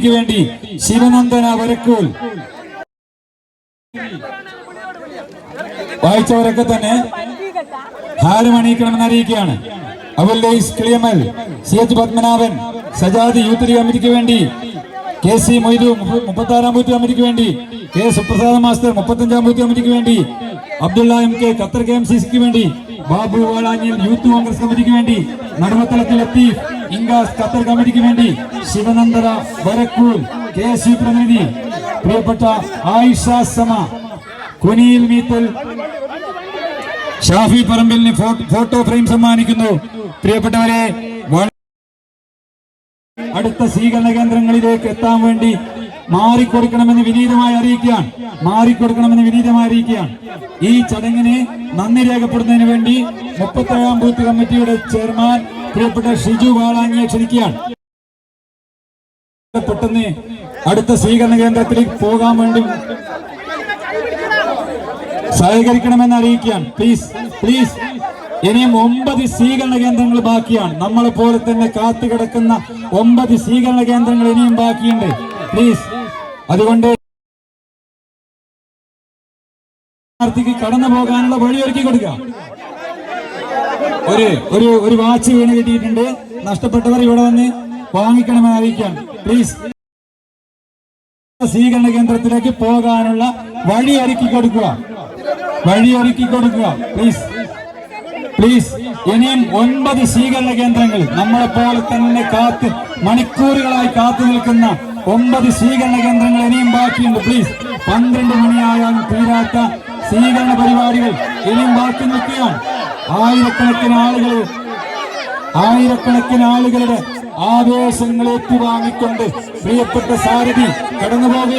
ക്ക് വേണ്ടി ശിവനന്ദന വരക്കൂൽ വായിച്ചവരൊക്കെ തന്നെ ഹാരം അണിയിക്കണമെന്ന് അറിയിക്കുകയാണ്. അവല്ലൈസ് കിളിയമൽ C H Padmanabhan Sajad youth league കമ്മിറ്റിക്ക് വേണ്ടി കെ സി മൊയ്തു മുപ്പത്തി ആറാം ബൂത്ത് കമ്മിറ്റിക്ക് വേണ്ടി കെ സുപ്രസാദ് മാസ്റ്റർ മുപ്പത്തഞ്ചാം ബൂത്ത് കമ്മിറ്റിക്ക് വേണ്ടി Abdulla M K Qatar K M C സിക്ക് വേണ്ടി ബാബു വാലാഞ്ഞിൽ യൂത്ത് കോൺഗ്രസ് കമ്മിറ്റിക്ക് വേണ്ടി നടുവത്തലത്തിൽ ഇംഗാസ് ഖത്തർ കമ്മിറ്റിക്ക് വേണ്ടി ശിവനന്ദന വരക്കൂൽ കെ എസ് യു പ്രതിനിധി പ്രിയപ്പെട്ട ആയിഷ കുനിയിൽ മീത്തൽ ഷാഫി പറമ്പിലിന് ഫോട്ടോ ഫ്രെയിം സമ്മാനിക്കുന്നു. പ്രിയപ്പെട്ടവരെ അടുത്ത സ്വീകരണ കേന്ദ്രങ്ങളിലേക്ക് എത്താൻ വേണ്ടി മാറിക്കൊടുക്കണമെന്ന് വിനീതമായി അറിയിക്കുകയാണ്. മാറിക്കൊടുക്കണമെന്ന് വിനീതമായി അറിയിക്കുകയാണ്. ഈ ചടങ്ങിനെ നന്ദി രേഖപ്പെടുന്നതിന് വേണ്ടി മുപ്പത്തേഴാം ബൂത്ത് കമ്മിറ്റിയുടെ ചെയർമാൻ പ്രിയപ്പെട്ട ഷിജു വാളാങ്ങിയെ ക്ഷണിക്കുകയാണ്. പെട്ടെന്ന് അടുത്ത സ്വീകരണ കേന്ദ്രത്തിലേക്ക് പോകാൻ വേണ്ടി സഹകരിക്കണമെന്ന് അറിയിക്കുകയാണ്. പ്ലീസ് പ്ലീസ് ഇനിയും ഒമ്പത് സ്വീകരണ കേന്ദ്രങ്ങൾ ബാക്കിയാണ്. നമ്മളെ പോലെ തന്നെ കാത്തു കിടക്കുന്ന ഒമ്പത് സ്വീകരണ കേന്ദ്രങ്ങൾ ഇനിയും ബാക്കിയുണ്ട്. പ്ലീസ് അതുകൊണ്ട് സ്ഥാനാർത്ഥിക്ക് കടന്നു പോകാനുള്ള വഴി ഒരുക്കി കൊടുക്കുക ഒരു ഒരു ഒരു വാച്ച് വീണ് കിട്ടിയിട്ടുണ്ട്. നഷ്ടപ്പെട്ടവർ ഇവിടെ വന്ന് വാങ്ങിക്കണമെന്ന് അറിയിക്കാം പ്ലീസ് സ്വീകരണ കേന്ദ്രത്തിലേക്ക് പോകാനുള്ള വഴി ഒരുക്കി കൊടുക്കുക. വഴി ഒരുക്കി കൊടുക്കുക. പ്ലീസ് പ്ലീസ് ഇനിയും ഒൻപത് സ്വീകരണ കേന്ദ്രങ്ങൾ നമ്മളെ പോലെ തന്നെ കാത്ത് മണിക്കൂറുകളായി കാത്തു നിൽക്കുന്ന ഒമ്പത് സ്വീകരണ കേന്ദ്രങ്ങൾ ഇനിയും ബാക്കിയുണ്ട്. പ്ലീസ് പന്ത്രണ്ട് മണിയായാലും തീരാത്ത സ്വീകരണ പരിപാടികൾ ഇനിയും ബാക്കി നിൽക്കുകയാണ്. ആയിരക്കണക്കിന് ആളുകൾ ആയിരക്കണക്കിന് ആളുകളുടെ ആവേശങ്ങൾ ഏറ്റുവാങ്ങിക്കൊണ്ട് പ്രിയപ്പെട്ട സാരഥി കടന്നുപോകുക.